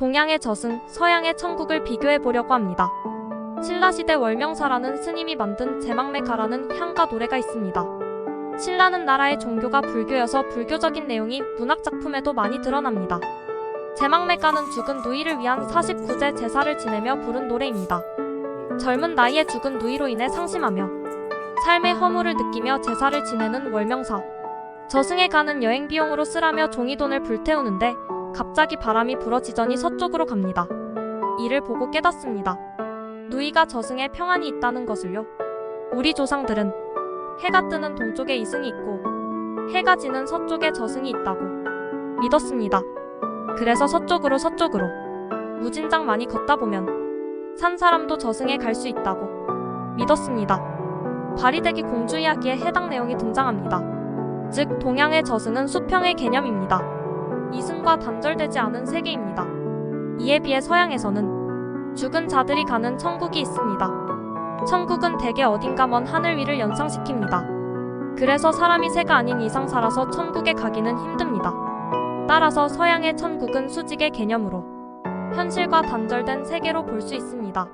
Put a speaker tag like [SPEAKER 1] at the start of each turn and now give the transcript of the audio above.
[SPEAKER 1] 동양의 저승, 서양의 천국을 비교해 보려고 합니다. 신라시대 월명사라는 스님이 만든 제망매가라는 향가 노래가 있습니다. 신라는 나라의 종교가 불교여서 불교적인 내용이 문학 작품에도 많이 드러납니다. 제망매가는 죽은 누이를 위한 49제 제사를 지내며 부른 노래입니다. 젊은 나이에 죽은 누이로 인해 상심하며 삶의 허물을 느끼며 제사를 지내는 월명사. 저승에 가는 여행 비용으로 쓰라며 종이돈을 불태우는데 갑자기 바람이 불어지더니 서쪽으로 갑니다. 이를 보고 깨닫습니다. 누이가 저승에 평안이 있다는 것을요. 우리 조상들은 해가 뜨는 동쪽에 이승이 있고 해가 지는 서쪽에 저승이 있다고 믿었습니다. 그래서 서쪽으로 서쪽으로 무진장 많이 걷다 보면 산 사람도 저승에 갈 수 있다고 믿었습니다. 바리대기 공주 이야기에 해당 내용이 등장합니다. 즉 동양의 저승은 수평의 개념입니다. 이승과 단절되지 않은 세계입니다. 이에 비해 서양에서는 죽은 자들이 가는 천국이 있습니다. 천국은 대개 어딘가 먼 하늘 위를 연상시킵니다. 그래서 사람이 새가 아닌 이상 살아서 천국에 가기는 힘듭니다. 따라서 서양의 천국은 수직의 개념으로 현실과 단절된 세계로 볼 수 있습니다.